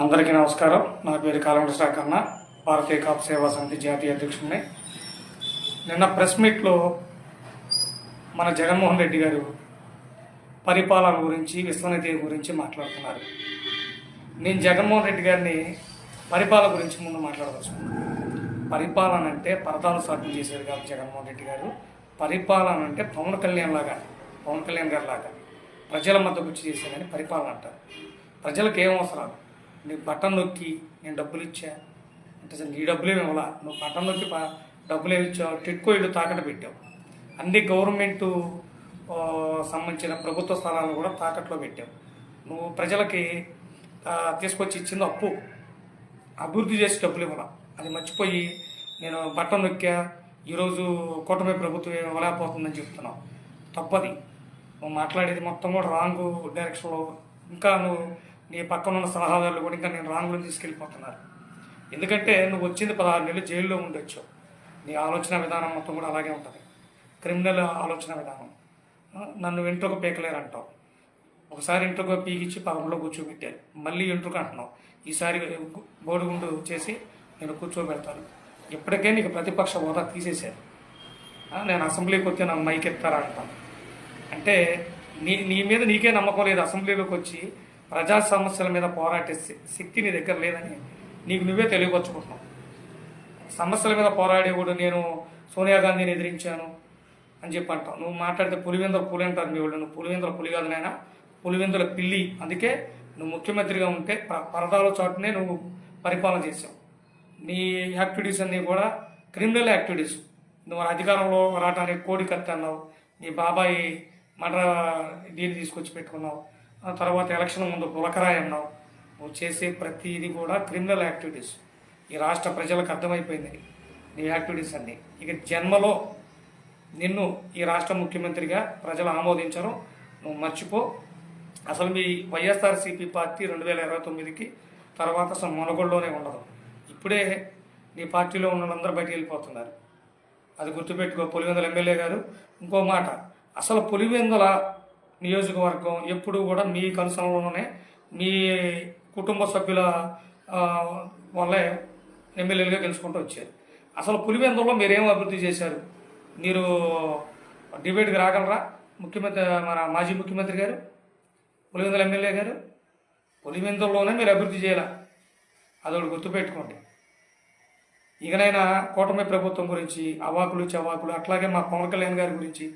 అందరికీ నమస్కారం. నా పేరు కాలమండ శాఖన్న భారతీయ కాప్ సేవా సమితి జాతీయ అధ్యక్షుడిని. నిన్న ప్రెస్ మీట్లో మన జగన్మోహన్ రెడ్డి గారు పరిపాలన గురించి విశ్వనీతి గురించి మాట్లాడుతున్నారు. నేను జగన్మోహన్ రెడ్డి గారిని పరిపాలన గురించి ముందు మాట్లాడదలుచుకున్నాను. పరిపాలన అంటే పరదాలు సాధ్యం చేశారు కాదు జగన్మోహన్ రెడ్డి గారు. పరిపాలన అంటే పవన్ కళ్యాణ్ లాగా పవన్ కళ్యాణ్ గారి లాగా ప్రజల మధ్యకు వచ్చి చేశారని పరిపాలన అంటారు. ప్రజలకు ఏం అవసరాలు నీ బటన్ నొక్కి నేను డబ్బులు ఇచ్చా. అంటే అసలు నీ డబ్బులు ఏమి ఇవ్వాలా? నువ్వు బటన్ నొక్కి డబ్బులు ఏమి ఇచ్చావు? టిట్కో ఇల్లు తాకట్టు పెట్టావు. అన్ని గవర్నమెంట్ సంబంధించిన ప్రభుత్వ స్థలాలను కూడా తాకట్లో పెట్టావు. నువ్వు ప్రజలకి తీసుకొచ్చి ఇచ్చింది అప్పు. అభివృద్ధి చేసి డబ్బులు ఇవ్వాల? అది మర్చిపోయి నేను బట్టం నొక్కా ఈరోజు కూటమి ప్రభుత్వం ఇవ్వలేకపోతుందని చెప్తున్నావు. తప్పది. నువ్వు మాట్లాడేది మొత్తం కూడా రాంగ్ డైరెక్షన్లో ఇంకా నువ్వు నీ పక్కన ఉన్న సలహాదారులు కూడా ఇంకా నేను రాంగ్లో తీసుకెళ్ళిపోతున్నారు. ఎందుకంటే నువ్వు వచ్చింది పదహారు నెలలు జైల్లో ఉండొచ్చు. నీ ఆలోచన విధానం మొత్తం కూడా అలాగే ఉంటుంది. క్రిమినల్ ఆలోచన విధానం. నన్ను వెంట్రుక పీకలేరు అంటావు ఒకసారి ఇంట్రుక పీకిచ్చి పదకొండులో కూర్చోబెట్టారు. మళ్ళీ ఇంట్రుక అంటున్నావు. ఈసారి బోడిగుండు చేసి నేను కూర్చోబెడతాను. ఇప్పటికే నీకు ప్రతిపక్ష హోదా తీసేశారు. నేను అసెంబ్లీకి వచ్చి నన్ను మైక్ ఎత్తారా అంటాను అంటే నీ నీ మీద నీకే నమ్మకం లేదు అసెంబ్లీలోకి వచ్చి ప్రజా సమస్యల మీద పోరాటే శక్తి నీ దగ్గర లేదని నీకు నువ్వే తెలియపరుచుకుంటున్నావు. సమస్యల మీద పోరాడేవాడు నేను సోనియా గాంధీని ఎదిరించాను అని చెప్పి అంటావు. నువ్వు మాట్లాడితే పులివెందుల పులి అంటారు మీ వాళ్ళు. నువ్వు పులివెందుల పులి కాదు నాయన. పులివెందుల పిల్లి. అందుకే నువ్వు ముఖ్యమంత్రిగా ఉంటే పరదాల చోటనే నువ్వు పరిపాలన చేసావు నీ యాక్టివిటీస్ అన్నీ కూడా క్రిమినల్ యాక్టివిటీస్. నువ్వు అధికారంలో రావడానికి కోడి కత్తి అన్నావు. నీ బాబాయి మడ్ర దీన్ని తీసుకొచ్చి పెట్టుకున్నావు. తర్వాత ఎలక్షన్ ముందు పులకరాయి అన్నావు. నువ్వు చేసే ప్రతిదీ కూడా క్రిమినల్ యాక్టివిటీస్. ఈ రాష్ట్ర ప్రజలకు అర్థమైపోయింది నీ యాక్టివిటీస్ అన్నీ. ఇక జన్మలో నిన్ను ఈ రాష్ట్ర ముఖ్యమంత్రిగా ప్రజలు ఆమోదించరు. నువ్వు మర్చిపో. అసలు మీ వైఎస్ఆర్సీపీ పార్టీ రెండు వేల ఇరవై తొమ్మిదికి తర్వాత అసలు మునగోడులోనే ఉండదు. ఇప్పుడే నీ పార్టీలో ఉన్న వాళ్ళందరూ బయటికి వెళ్ళిపోతున్నారు. అది గుర్తుపెట్టుకో పులివెందుల ఎమ్మెల్యే గారు. ఇంకో మాట అసలు పులివెందుల నియోజకవర్గం ఎప్పుడు కూడా మీ కనుసనలోనే మీ కుటుంబ సభ్యుల వల్లే ఎమ్మెల్యేలుగా గెలుచుకుంటూ వచ్చారు. అసలు పులివెందులో మీరేం అభివృద్ధి చేశారు? మీరు డిబేట్కి రాగలరా? ముఖ్యమంత్రి మన మాజీ ముఖ్యమంత్రి గారు పులివెందుల ఎమ్మెల్యే గారు? పులివెందుల్లోనే మీరు అభివృద్ధి చేయాల? అదొకటి గుర్తుపెట్టుకోండి ఇకనైనా కూటమి ప్రభుత్వం గురించి అవాకులు చవాకులు అట్లాగే మా పవన్ కళ్యాణ్ గారి గురించి